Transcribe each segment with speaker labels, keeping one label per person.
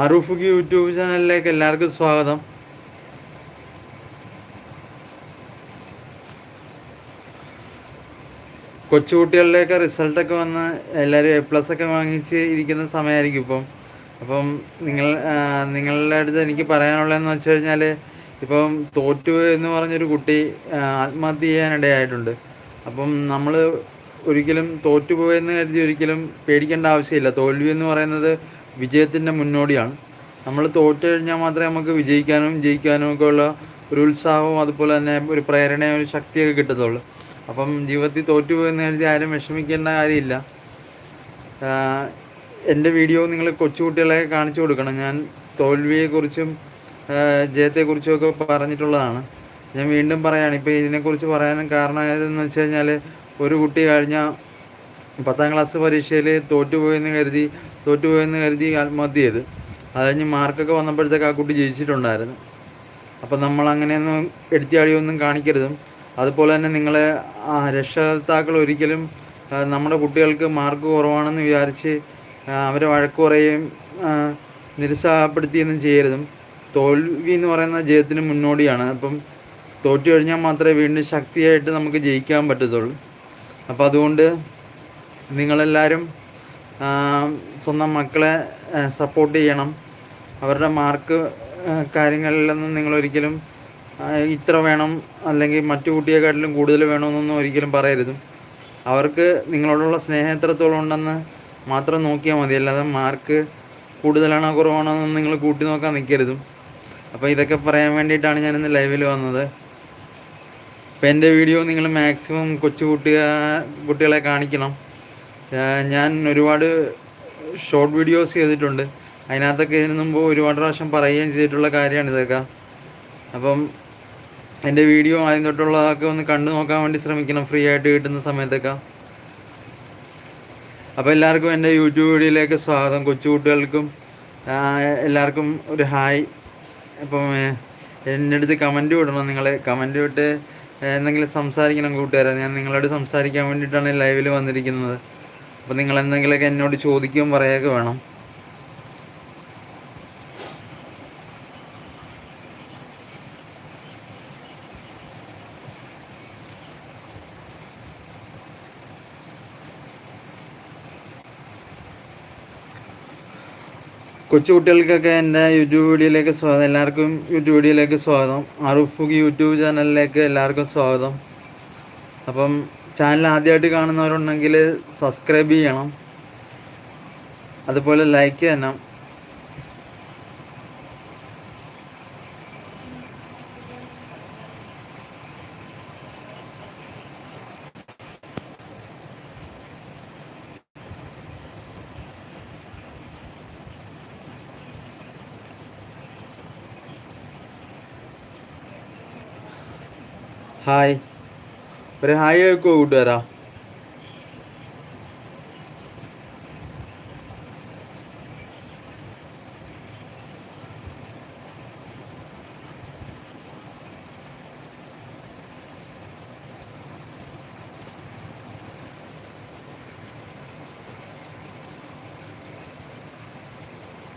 Speaker 1: ആറൂഫുക്ക് YouTube ചാനലിലേക്ക് എല്ലാവർക്കും സ്വാഗതം. കൊച്ചുകുട്ടികളിലേക്ക് റിസൾട്ടൊക്കെ വന്ന് എല്ലാവരും എ പ്ലസ് ഒക്കെ വാങ്ങിച്ച് ഇരിക്കുന്ന സമയമായിരിക്കും ഇപ്പം. അപ്പം നിങ്ങൾ നിങ്ങളുടെ അടുത്ത് എനിക്ക് പറയാനുള്ളതെന്ന് വെച്ച് കഴിഞ്ഞാൽ ഇപ്പം തോറ്റു എന്ന് പറഞ്ഞൊരു കുട്ടി ആത്മഹത്യ ചെയ്യാനിടയായിട്ടുണ്ട്. അപ്പം നമ്മൾ ഒരിക്കലും തോറ്റുപോയെന്ന് കരുതി ഒരിക്കലും പേടിക്കേണ്ട ആവശ്യമില്ല. തോൽവി എന്ന് പറയുന്നത് വിജയത്തിന്റെ മുന്നോടിയാണ്. നമ്മൾ തോറ്റു കഴിഞ്ഞാൽ മാത്രമേ നമുക്ക് വിജയിക്കാനും ജയിക്കാനും ഒക്കെ ഉള്ള ഒരു ഉത്സാഹവും അതുപോലെ തന്നെ ഒരു പ്രേരണയും ഒരു ശക്തിയൊക്കെ കിട്ടത്തുള്ളൂ. അപ്പം ജീവിതത്തിൽ തോറ്റുപോയെന്ന് കരുതി ആരും വിഷമിക്കേണ്ട കാര്യമില്ല. എന്റെ വീഡിയോ നിങ്ങൾ കൊച്ചുകുട്ടികളെ കാണിച്ചു കൊടുക്കണം. ഞാൻ തോൽവിയെക്കുറിച്ചും ജയത്തെക്കുറിച്ചും ഒക്കെ പറഞ്ഞിട്ടുള്ളതാണ്. ഞാൻ വീണ്ടും പറയുകയാണ് ഇപ്പോൾ ഇതിനെക്കുറിച്ച് പറയാനും കാരണമായതെന്ന് വെച്ച് കഴിഞ്ഞാൽ ഒരു കുട്ടി കഴിഞ്ഞ പത്താം ക്ലാസ് പരീക്ഷയിൽ തോറ്റുപോയെന്ന് കരുതി തോറ്റുപോയെന്ന് കരുതി ആത്മഹത്യ ചെയ്ത് അത് കഴിഞ്ഞ് മാർക്കൊക്കെ വന്നപ്പോഴത്തേക്ക് ആ കുട്ടി ജയിച്ചിട്ടുണ്ടായിരുന്നു. അപ്പം നമ്മൾ അങ്ങനെയൊന്നും എടുത്തിയാടിയൊന്നും കാണിക്കരുതും. അതുപോലെ തന്നെ നിങ്ങളെ രക്ഷകർത്താക്കൾ ഒരിക്കലും നമ്മുടെ കുട്ടികൾക്ക് മാർക്ക് കുറവാണെന്ന് വിചാരിച്ച് അവരെ വഴക്ക് കുറയുകയും നിരുത്സാഹപ്പെടുത്തിയൊന്നും ചെയ്യരുതും. തോൽവി എന്ന് പറയുന്ന ജയത്തിന് മുന്നോടിയാണ്. അപ്പം തോറ്റു കഴിഞ്ഞാൽ മാത്രമേ വീണ്ടും ശക്തിയായിട്ട് നമുക്ക് ജയിക്കാൻ പറ്റത്തുള്ളൂ. അപ്പോൾ അതുകൊണ്ട് നിങ്ങളെല്ലാവരും സ്വന്തം മക്കളെ സപ്പോർട്ട് ചെയ്യണം. അവരുടെ മാർക്ക് കാര്യങ്ങളിലൊന്നും നിങ്ങളൊരിക്കലും ഇത്ര വേണം അല്ലെങ്കിൽ മറ്റു കുട്ടിയെക്കാട്ടിലും കൂടുതൽ വേണമെന്നൊന്നും ഒരിക്കലും പറയരുത്. അവർക്ക് നിങ്ങളോടുള്ള സ്നേഹം എത്രത്തോളം ഉണ്ടെന്ന് മാത്രം നോക്കിയാൽ മതി. അല്ലാതെ മാർക്ക് കൂടുതലാണോ കുറവാണോ എന്ന് നിങ്ങൾ കൂട്ടി നോക്കാൻ നിൽക്കരുതും അപ്പോൾ ഇതൊക്കെ പറയാൻ വേണ്ടിയിട്ടാണ് ഞാനിന്ന് ലൈവിൽ വന്നത്. അപ്പോൾ എന്റെ വീഡിയോ നിങ്ങൾ മാക്സിമം കൊച്ചു കുട്ടിക കുട്ടികളെ കാണിക്കണം. ഞാൻ ഒരുപാട് ഷോർട്ട് വീഡിയോസ് ചെയ്തിട്ടുണ്ട്. അതിനകത്തൊക്കെ ഇതിനു മുമ്പ് ഒരുപാട് പ്രാവശ്യം പറയുകയും ചെയ്തിട്ടുള്ള കാര്യമാണ് ഇതൊക്കെ. അപ്പം എന്റെ വീഡിയോ ആദ്യം തൊട്ടുള്ളതൊക്കെ ഒന്ന് കണ്ടു നോക്കാൻ വേണ്ടി ശ്രമിക്കണം. ഫ്രീ ആയിട്ട് കിട്ടുന്ന സമയത്തൊക്കെ. അപ്പോൾ എല്ലാവർക്കും എന്റെ യൂട്യൂബ് വീഡിയോയിലേക്ക് സ്വാഗതം. കൊച്ചു കുട്ടികൾക്കും എല്ലാവർക്കും ഒരു ഹായ്. അപ്പം എന്റെ അടുത്ത് കമന്റ് വിടണം നിങ്ങൾ കമന്റ് വിട്ട് എന്തെങ്കിലും സംസാരിക്കണം കൂട്ടുകാരെ. ഞാൻ നിങ്ങളോട് സംസാരിക്കാൻ വേണ്ടിയിട്ടാണ് ലൈവിൽ വന്നിരിക്കുന്നത്. അപ്പോൾ നിങ്ങൾ എന്തെങ്കിലുമൊക്കെ എന്നോട് ചോദിക്കുകയും പറയുകയൊക്കെ വേണം. കൊച്ചു കുട്ടികൾക്കൊക്കെ എന്റെ യൂട്യൂബ് വീഡിയോയിലേക്ക് സ്വാഗതം. എല്ലാവർക്കും യൂട്യൂബ് വീഡിയോയിലേക്ക് സ്വാഗതം. അറുഫുഖ് യൂട്യൂബ് ചാനലിലേക്ക് എല്ലാവർക്കും സ്വാഗതം. അപ്പം ചാനൽ ആദ്യമായിട്ട് കാണുന്നവരുണ്ടെങ്കിൽ സബ്സ്ക്രൈബ് ചെയ്യണം. അതുപോലെ ലൈക്ക് ചെയ്യണം. ഹായ് ഒരു ഹായ് വെക്കോ കൂട്ടുകാരാ.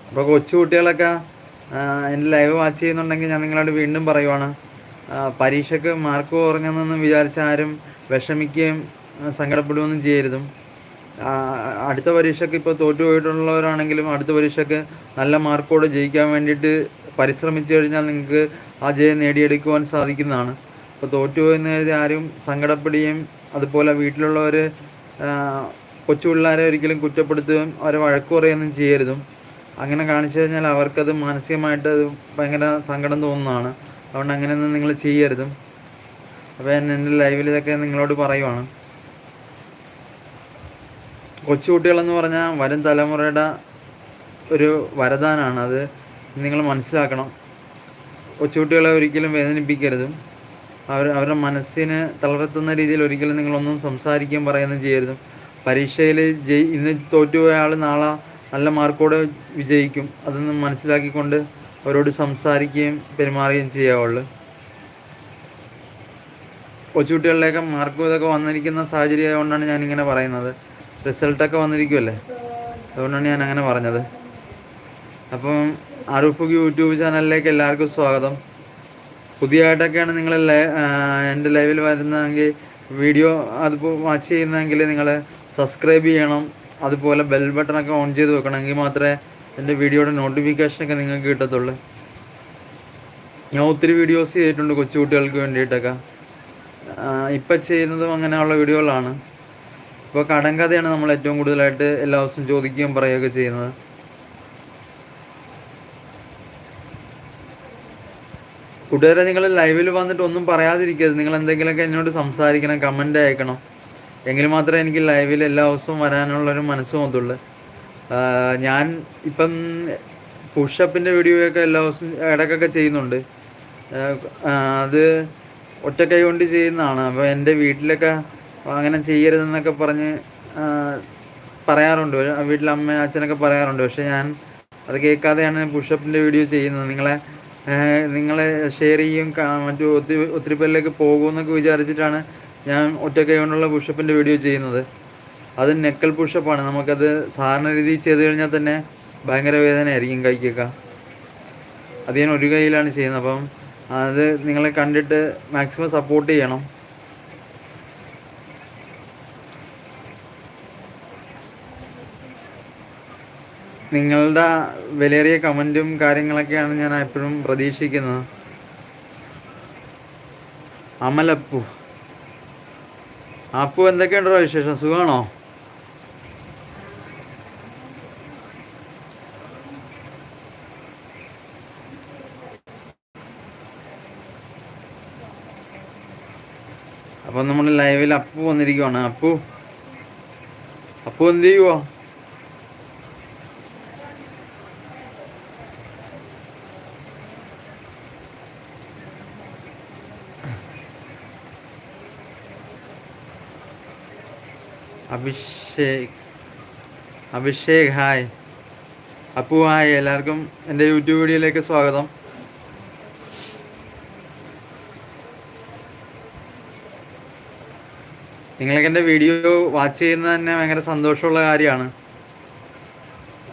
Speaker 1: അപ്പോൾ കൊച്ചു കുട്ടികളൊക്കെ എന്റെ ലൈവ് വാച്ച് ചെയ്യുന്നുണ്ടെങ്കിൽ ഞാൻ നിങ്ങളോട് വീണ്ടും പറയുവാണ്. പരീക്ഷയ്ക്ക് മാർക്ക് കുറഞ്ഞെന്നൊന്നും വിചാരിച്ച ആരും വിഷമിക്കുകയും സങ്കടപ്പെടുകയൊന്നും ചെയ്യരുതും. അടുത്ത പരീക്ഷയ്ക്ക് ഇപ്പോൾ തോറ്റുപോയിട്ടുള്ളവരാണെങ്കിലും അടുത്ത പരീക്ഷയ്ക്ക് നല്ല മാർക്കോടെ ജയിക്കാൻ വേണ്ടിയിട്ട് പരിശ്രമിച്ചു കഴിഞ്ഞാൽ നിങ്ങൾക്ക് ആ ജയം നേടിയെടുക്കുവാൻ സാധിക്കുന്നതാണ്. ഇപ്പോൾ തോറ്റുപോയെന്ന് കരുതി ആരും സങ്കടപ്പെടുകയും അതുപോലെ വീട്ടിലുള്ളവർ കൊച്ചു പിള്ളേരെ ഒരിക്കലും കുറ്റപ്പെടുത്തുകയും അവരെ വഴക്ക് പറയുകയൊന്നും ചെയ്യരുതും. അങ്ങനെ കാണിച്ചു കഴിഞ്ഞാൽ അവർക്കത് മാനസികമായിട്ട് അത് ഭയങ്കര സങ്കടം തോന്നുന്നതാണ്. അതുകൊണ്ട് അങ്ങനെയൊന്നും നിങ്ങൾ ചെയ്യരുതും. അപ്പോൾ ഞാൻ എന്റെ ലൈവിൽ ഇതൊക്കെ നിങ്ങളോട് പറയുവാണ്. കൊച്ചുകുട്ടികളെന്ന് പറഞ്ഞാൽ വരും തലമുറയുടെ ഒരു വരദാനാണ്. അത് നിങ്ങൾ മനസ്സിലാക്കണം. കൊച്ചുകുട്ടികളെ ഒരിക്കലും വേദനിപ്പിക്കരുതും. അവർ അവരുടെ മനസ്സിന് തളർത്തുന്ന രീതിയിൽ ഒരിക്കലും നിങ്ങളൊന്നും സംസാരിക്കുകയും പറയുകയും ചെയ്യരുതും. പരീക്ഷയിൽ ജയി ഇന്ന് തോറ്റുപോയ ആൾ നാളെ നല്ല മാർക്കോടെ വിജയിക്കും. അതൊന്നും മനസ്സിലാക്കിക്കൊണ്ട് അവരോട് സംസാരിക്കുകയും പെരുമാറുകയും ചെയ്യാവുള്ളൂ കൊച്ചുകുട്ടികളിലേക്ക് മാർക്കും ഇതൊക്കെ വന്നിരിക്കുന്ന സാഹചര്യം ആയതുകൊണ്ടാണ് ഞാനിങ്ങനെ പറയുന്നത്. റിസൾട്ടൊക്കെ വന്നിരിക്കുമല്ലേ അതുകൊണ്ടാണ് ഞാൻ അങ്ങനെ പറഞ്ഞത്. അപ്പം അറുഫ് യൂട്യൂബ് ചാനലിലേക്ക് എല്ലാവർക്കും സ്വാഗതം. പുതിയതായിട്ടൊക്കെയാണ് നിങ്ങൾ എന്റെ ലൈവിൽ വരുന്നതെങ്കിൽ വീഡിയോ അതിപ്പോൾ വാച്ച് ചെയ്യുന്നതെങ്കിൽ നിങ്ങൾ സബ്സ്ക്രൈബ് ചെയ്യണം. അതുപോലെ ബെൽ ബട്ടണൊക്കെ ഓൺ ചെയ്ത് വെക്കണമെങ്കിൽ മാത്രമേ എന്റെ വീഡിയോയുടെ നോട്ടിഫിക്കേഷനൊക്കെ നിങ്ങൾക്ക് കിട്ടത്തുള്ളൂ. ഞാൻ ഒത്തിരി വീഡിയോസ് ചെയ്തിട്ടുണ്ട് കൊച്ചുകുട്ടികൾക്ക് വേണ്ടിയിട്ടൊക്കെ. ഇപ്പം ചെയ്യുന്നതും അങ്ങനെയുള്ള വീഡിയോകളാണ്. ഇപ്പോൾ കടം കഥയാണ് നമ്മൾ ഏറ്റവും കൂടുതലായിട്ട് എല്ലാ ദിവസവും ചോദിക്കുകയും പറയുകയൊക്കെ ചെയ്യുന്നത്. കൂട്ടുകാരെ നിങ്ങൾ ലൈവിൽ വന്നിട്ട് ഒന്നും പറയാതിരിക്കരുത്. നിങ്ങൾ എന്തെങ്കിലുമൊക്കെ എന്നോട് സംസാരിക്കണം കമന്റ് അയക്കണം. എങ്കിൽ മാത്രമേ എനിക്ക് ലൈവിൽ എല്ലാ ദിവസവും വരാനുള്ളൊരു മനസ്സും മൊത്തമുള്ളൂ ഞാൻ ഇപ്പം പുഷപ്പിന്റെ വീഡിയോയൊക്കെ എല്ലാ ദിവസവും ഇടയ്ക്കൊക്കെ ചെയ്യുന്നുണ്ട്. അത് ഒറ്റക്കൈ കൊണ്ട് ചെയ്യുന്നതാണ്. അപ്പോൾ എന്റെ വീട്ടിലൊക്കെ അങ്ങനെ ചെയ്യരുതെന്നൊക്കെ പറഞ്ഞ് പറയാറുണ്ട്. വീട്ടിലെ അമ്മ അച്ഛനൊക്കെ പറയാറുണ്ട്. പക്ഷെ ഞാൻ അത് കേൾക്കാതെയാണ് പുഷപ്പിന്റെ വീഡിയോ ചെയ്യുന്നത്. നിങ്ങളെ നിങ്ങളെ ഷെയർ ചെയ്യും മറ്റു ഒത്തിരി ഒത്തിരി പേരിലേക്ക് പോകുമെന്നൊക്കെ വിചാരിച്ചിട്ടാണ് ഞാൻ ഒറ്റക്കൈ കൊണ്ടുള്ള പുഷപ്പിന്റെ വീഡിയോ ചെയ്യുന്നത്. അത് നെക്കൽ പുഷപ്പാണ് നമുക്കത് സാധാരണ രീതിയിൽ ചെയ്ത് കഴിഞ്ഞാൽ തന്നെ ഭയങ്കര വേദനയായിരിക്കും കൈക്കൊക്കെ. അത് ഞാൻ ഒരു കൈയിലാണ് ചെയ്യുന്നത്. അപ്പം അത് നിങ്ങളെ കണ്ടിട്ട് മാക്സിമം സപ്പോർട്ട് ചെയ്യണം. നിങ്ങളുടെ വിലയേറിയ കമന്റും കാര്യങ്ങളൊക്കെയാണ് ഞാൻ എപ്പോഴും പ്രതീക്ഷിക്കുന്നത്. അമലപ്പു. അപ്പു എന്തൊക്കെയുണ്ടോ വിശേഷം? സുഖമാണോ? അപ്പം നമ്മൾ ലൈവിൽ അപ്പു വന്നിരിക്കുവാണ്. അപ്പു അപ്പു എന്ത് ചെയ്യുവോ അഭിഷേക് അഭിഷേക് ഹായ് അപ്പു ഹായ് എല്ലാവർക്കും എന്റെ യൂട്യൂബ് വീഡിയോയിലേക്ക് സ്വാഗതം. നിങ്ങൾക്ക് എന്റെ വീഡിയോ വാച്ച് ചെയ്യുന്നത് തന്നെ ഭയങ്കര സന്തോഷമുള്ള കാര്യമാണ്.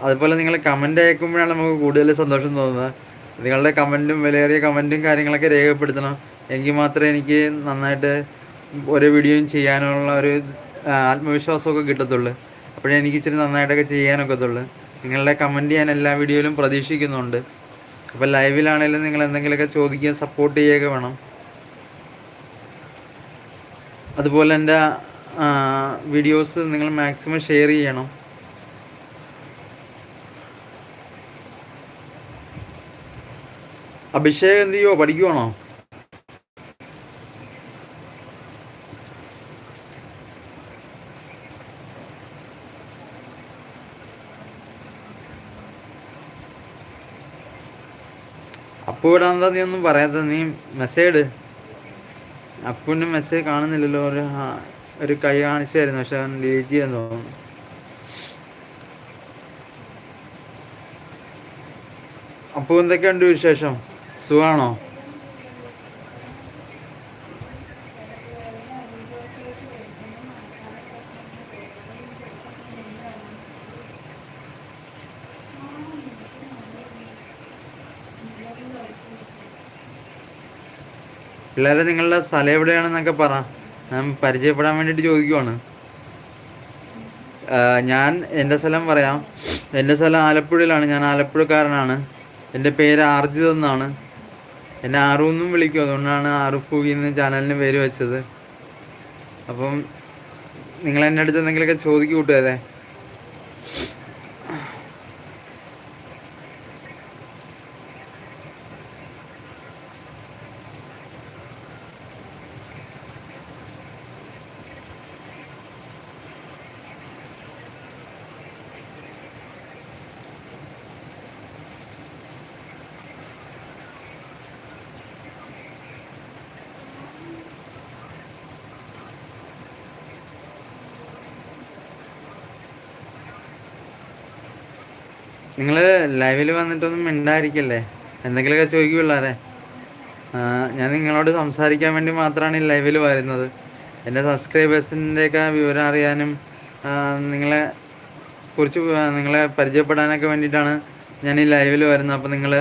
Speaker 1: അതുപോലെ നിങ്ങൾ കമന്റ് അയക്കുമ്പോഴാണ് നമുക്ക് കൂടുതൽ സന്തോഷം തോന്നുന്നത്. നിങ്ങളുടെ കമന്റും വിലയേറിയ കമന്റും കാര്യങ്ങളൊക്കെ രേഖപ്പെടുത്തണം. എങ്കിൽ മാത്രമേ എനിക്ക് നന്നായിട്ട് ഓരോ വീഡിയോയും ചെയ്യാനുള്ള ഒരു ആത്മവിശ്വാസമൊക്കെ കിട്ടത്തുള്ളൂ. അപ്പോഴേ എനിക്ക് ഇച്ചിരി നന്നായിട്ടൊക്കെ ചെയ്യാനൊക്കത്തുള്ളൂ. നിങ്ങളുടെ കമന്റ് ഞാൻ എല്ലാ വീഡിയോയിലും പ്രതീക്ഷിക്കുന്നുണ്ട്. അപ്പോൾ ലൈവിലാണെങ്കിലും നിങ്ങൾ എന്തെങ്കിലുമൊക്കെ ചോദിക്കുകയും സപ്പോർട്ട് ചെയ്യുകയൊക്കെ വേണം. അതുപോലെ എന്റെ വീഡിയോസ് നിങ്ങൾ മാക്സിമം ഷെയർ ചെയ്യണം. അഭിഷേക് എന്ത് ചെയ്യുമോ പഠിക്കുവാണോ? അപ്പോ ഇവിടെ എന്താ നീ ഒന്നും പറയാത്ത നീ മെസ്സേജ് അപ്പുവിന്റെ മെസ്സേജ് കാണുന്നില്ലല്ലോ. ഒരു ഒരു കൈ കാണിച്ചായിരുന്നു. പക്ഷെ അവൻ ലീഡ് ചെയ്യാൻ തോന്നുന്നു. അപ്പു എന്തൊക്കെയുണ്ട് വിശേഷം? സുഖാണോ? പിള്ളേരെ നിങ്ങളുടെ സ്ഥലം എവിടെയാണെന്നൊക്കെ പറ. ഞാൻ പരിചയപ്പെടാൻ വേണ്ടിയിട്ട് ചോദിക്കുവാണ്. ഞാൻ എന്റെ സ്ഥലം പറയാം. എന്റെ സ്ഥലം ആലപ്പുഴയിലാണ്. ഞാൻ ആലപ്പുഴക്കാരനാണ്. എന്റെ പേര് ആർജിത് എന്നാണ്. എന്നെ ആറു എന്നും വിളിക്കും. അതുകൊണ്ടാണ് ആറുപൂവി എന്ന ചാനലിന് പേര് വെച്ചത്. അപ്പം നിങ്ങൾ എന്റെ അടുത്ത് എന്തെങ്കിലുമൊക്കെ ചോദിക്കൂ നിങ്ങൾ ലൈവിൽ വന്നിട്ടൊന്നും മിണ്ടായിരിക്കല്ലേ എന്തെങ്കിലുമൊക്കെ ചോദിക്കൂ പിള്ളേരെ. ഞാൻ നിങ്ങളോട് സംസാരിക്കാൻ വേണ്ടി മാത്രമാണ് ഈ ലൈവിൽ വരുന്നത്. എന്റെ സബ്സ്ക്രൈബേഴ്സിന്റെയൊക്കെ വിവരം അറിയാനും നിങ്ങളെ കുറിച്ച് നിങ്ങളെ പരിചയപ്പെടാനൊക്കെ വേണ്ടിയിട്ടാണ് ഞാൻ ഈ ലൈവിൽ വരുന്നത്. അപ്പോൾ നിങ്ങൾ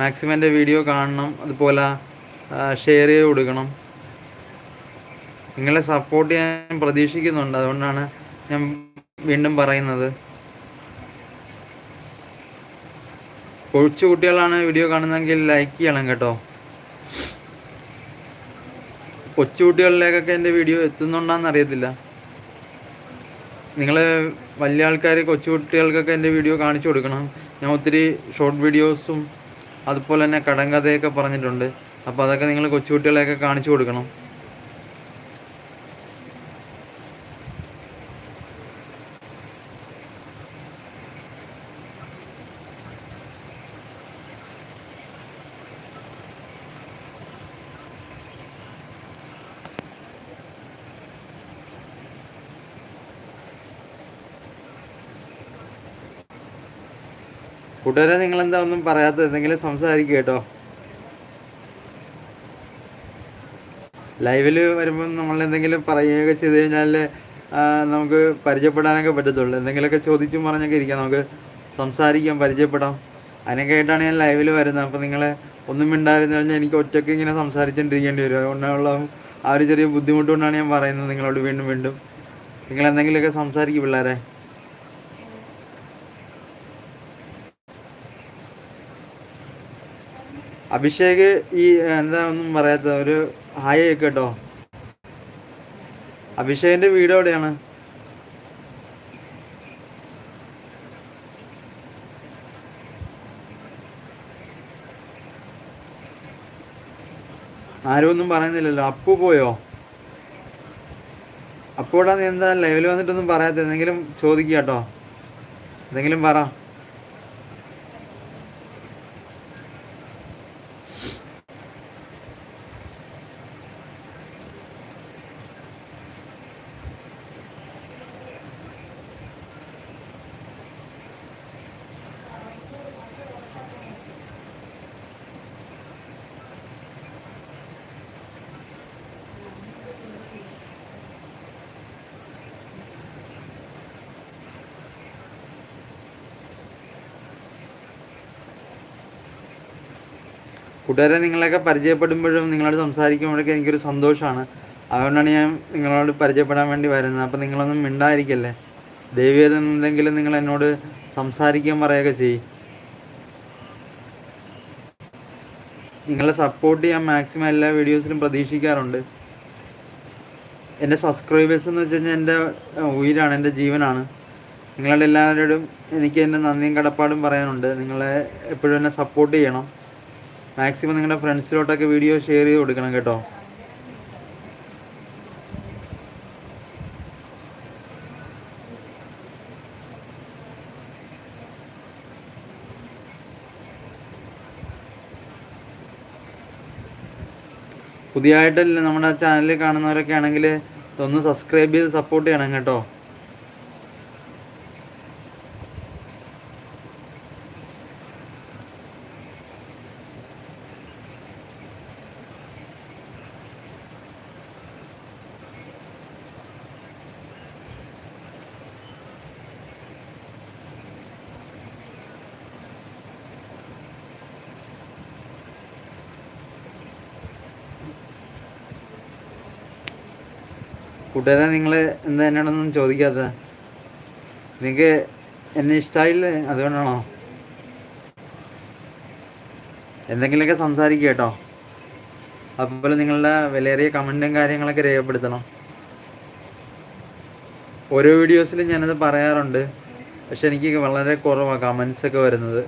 Speaker 1: മാക്സിമം എന്റെ വീഡിയോ കാണണം അതുപോലെ ഷെയർ ചെയ്ത് കൊടുക്കണം. നിങ്ങളെ സപ്പോർട്ട് ചെയ്യാൻ പ്രതീക്ഷിക്കുന്നുണ്ട്. അതുകൊണ്ടാണ് ഞാൻ വീണ്ടും പറയുന്നത്. കൊച്ചു കുട്ടികളാണ് വീഡിയോ കാണുന്നതെങ്കിൽ ലൈക്ക് ചെയ്യണം കേട്ടോ. കൊച്ചു കുട്ടികളിലേക്കൊക്കെ എന്റെ വീഡിയോ എത്തുന്നുണ്ടോയെന്ന് അറിയത്തില്ല. നിങ്ങൾ വലിയ ആൾക്കാർ കൊച്ചു കുട്ടികൾക്കൊക്കെ എന്റെ വീഡിയോ കാണിച്ചു കൊടുക്കണം. ഞാൻ ഒത്തിരി ഷോർട്ട് വീഡിയോസും അതുപോലെ തന്നെ കടങ്കഥയൊക്കെ പറഞ്ഞിട്ടുണ്ട്. അപ്പോൾ അതൊക്കെ നിങ്ങൾ കൊച്ചു കുട്ടികളെയൊക്കെ കാണിച്ചു കൊടുക്കണം. കൂട്ടുകാരെ നിങ്ങൾ എന്താ ഒന്നും പറയാത്ത എന്തെങ്കിലും സംസാരിക്കുക കേട്ടോ. ലൈവിൽ വരുമ്പോൾ നമ്മൾ എന്തെങ്കിലും പറയുകയൊക്കെ ചെയ്ത് കഴിഞ്ഞാൽ നമുക്ക് പരിചയപ്പെടാനൊക്കെ പറ്റത്തുള്ളൂ. എന്തെങ്കിലുമൊക്കെ ചോദിച്ചും പറഞ്ഞൊക്കെ ഇരിക്കാം. നമുക്ക് സംസാരിക്കാം പരിചയപ്പെടാം. അതിനൊക്കെ ആയിട്ടാണ് ഞാൻ ലൈവിൽ വരുന്നത്. അപ്പോൾ നിങ്ങൾ ഒന്നും മിണ്ടായിരുന്നു കഴിഞ്ഞാൽ എനിക്ക് ഒറ്റയ്ക്ക് ഇങ്ങനെ സംസാരിച്ചുകൊണ്ടിരിക്കേണ്ടി വരും. അതുകൊണ്ടുള്ള ആ ഒരു ചെറിയ ബുദ്ധിമുട്ട് കൊണ്ടാണ് ഞാൻ പറയുന്നത് നിങ്ങളോട് വീണ്ടും വീണ്ടും. നിങ്ങൾ എന്തെങ്കിലുമൊക്കെ സംസാരിക്കും പിള്ളേരെ. അഭിഷേക് ഈ എന്താ ഒന്നും പറയാത്ത ഒരു ഹായ് കേട്ടോ അഭിഷേകിന്റെ വീട് എവിടെയാണ്? ആരും ഒന്നും പറയുന്നില്ലല്ലോ. അപ്പു പോയോ? അപ്പോടാ നീ എന്താ ലൈവിൽ വന്നിട്ടൊന്നും പറയാത്ത? എന്തെങ്കിലും ചോദിക്കുക കേട്ടോ. എന്തെങ്കിലും പറ. കൂട്ടുകാരെ നിങ്ങളെയൊക്കെ പരിചയപ്പെടുമ്പോഴും നിങ്ങളോട് സംസാരിക്കുമ്പോഴൊക്കെ എനിക്കൊരു സന്തോഷമാണ്. അതുകൊണ്ടാണ് ഞാൻ നിങ്ങളോട് പരിചയപ്പെടാൻ വേണ്ടി വരുന്നത്. അപ്പം നിങ്ങളൊന്നും മിണ്ടായിരിക്കല്ലേ? ദൈവീയതെന്തെങ്കിലും നിങ്ങൾ എന്നോട് സംസാരിക്കാൻ പറയുകയൊക്കെ ചെയ്യും. നിങ്ങളെ സപ്പോർട്ട് ചെയ്യാൻ മാക്സിമം എല്ലാ വീഡിയോസിലും പ്രതീക്ഷിക്കാറുണ്ട്. എന്റെ സബ്സ്ക്രൈബേഴ്സ് എന്ന് വെച്ച് കഴിഞ്ഞാൽ എന്റെ ഉയിരാണ് എന്റെ ജീവനാണ്. നിങ്ങളുടെ എല്ലാവരോടും എനിക്ക് എന്റെ നന്ദിയും കടപ്പാടും പറയാനുണ്ട്. നിങ്ങളെ എപ്പോഴും എന്നെ സപ്പോർട്ട് ചെയ്യണം. മാക്സിമം നിങ്ങളുടെ ഫ്രണ്ട്സിലോട്ടൊക്കെ വീഡിയോ ഷെയർ ചെയ്ത് കൊടുക്കണം കേട്ടോ. പുതിയതായിട്ടല്ല നമ്മുടെ ചാനലിൽ കാണുന്നവരൊക്കെ ആണെങ്കിൽ ഒന്ന് സബ്സ്ക്രൈബ് ചെയ്ത് സപ്പോർട്ട് ചെയ്യണം കേട്ടോ. കൂട്ടുകാരെ നിങ്ങൾ എന്താ എന്നോടൊന്നും ചോദിക്കാത്തത് നിങ്ങൾക്ക് എന്നെ ഇഷ്ടമായില്ലേ അതുകൊണ്ടാണോ? എന്തെങ്കിലുമൊക്കെ സംസാരിക്കുക കേട്ടോ. അതുപോലെ നിങ്ങളുടെ വിലയേറിയ കമന്റും കാര്യങ്ങളൊക്കെ രേഖപ്പെടുത്തണം. ഓരോ വീഡിയോസിലും ഞാനത് പറയാറുണ്ട്. പക്ഷെ എനിക്ക് വളരെ കുറവാണ് കമൻസ് ഒക്കെ വരുന്നത്.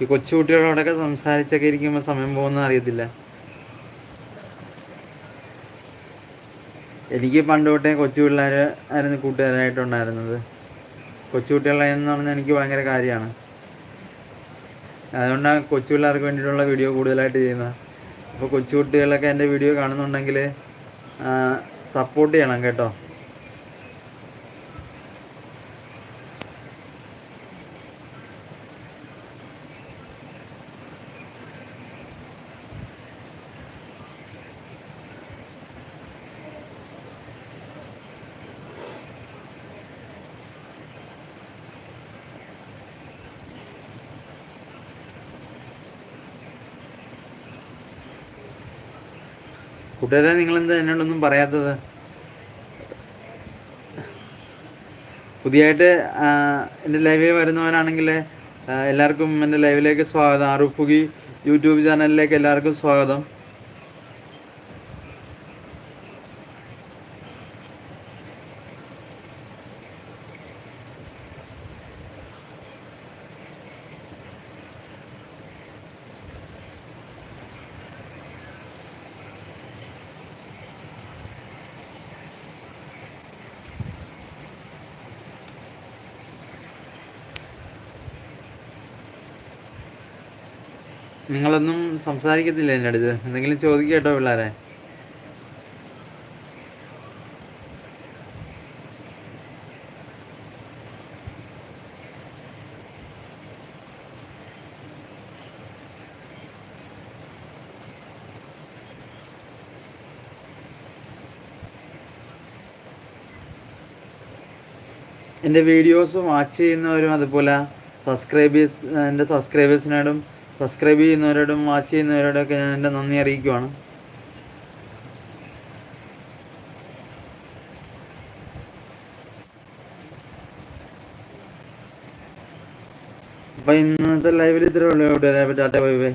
Speaker 1: ഈ കൊച്ചു കുട്ടികളോടൊക്കെ സംസാരിച്ചൊക്കെ ഇരിക്കുമ്പോൾ സമയം പോകുന്ന അറിയത്തില്ല. എനിക്ക് പണ്ട് തൊട്ടേ കൊച്ചു പിള്ളേർ ആയിരുന്നു കൂട്ടുകാരായിട്ടുണ്ടായിരുന്നത്. കൊച്ചു എന്ന് പറഞ്ഞാൽ എനിക്ക് ഭയങ്കര കാര്യമാണ്. അതുകൊണ്ടാണ് കൊച്ചു പിള്ളേർക്ക് വേണ്ടിയിട്ടുള്ള വീഡിയോ കൂടുതലായിട്ട് ചെയ്യുന്നത്. അപ്പോൾ കൊച്ചുകുട്ടികളൊക്കെ എന്റെ വീഡിയോ കാണുന്നുണ്ടെങ്കിൽ സപ്പോർട്ട് ചെയ്യണം കേട്ടോ. കൂട്ടുകാരെ നിങ്ങളെന്താ എന്നോടൊന്നും പറയാത്തത്? പുതിയതായിട്ട് എന്റെ ലൈവിൽ വരുന്നവരാണെങ്കിൽ എല്ലാവർക്കും എന്റെ ലൈവിലേക്ക് സ്വാഗതം. അറുഫുഗി യൂട്യൂബ് ചാനലിലേക്ക് എല്ലാവർക്കും സ്വാഗതം. നിങ്ങളൊന്നും സംസാരിക്കത്തില്ല എന്റെ അടുത്ത്? എന്തെങ്കിലും ചോദിക്കുക കേട്ടോ പിള്ളേരെ. എന്റെ വീഡിയോസ് വാച്ച് ചെയ്യുന്നവരും അതുപോലെ സബ്സ്ക്രൈബേഴ്സ് എന്റെ സബ്സ്ക്രൈബേഴ്സിനോടും സബ്സ്ക്രൈബ് ചെയ്യുന്നവരോടും വാച്ച് ചെയ്യുന്നവരോടൊക്കെ ഞാൻ എന്റെ നന്ദി അറിയിക്കുവാണ്. അപ്പം ഇന്നത്തെ ലൈവിൽ ഇത്രയേ ഉള്ളൂ. കൂട്ടുകാരെ ടാറ്റ ബൈ ബൈ.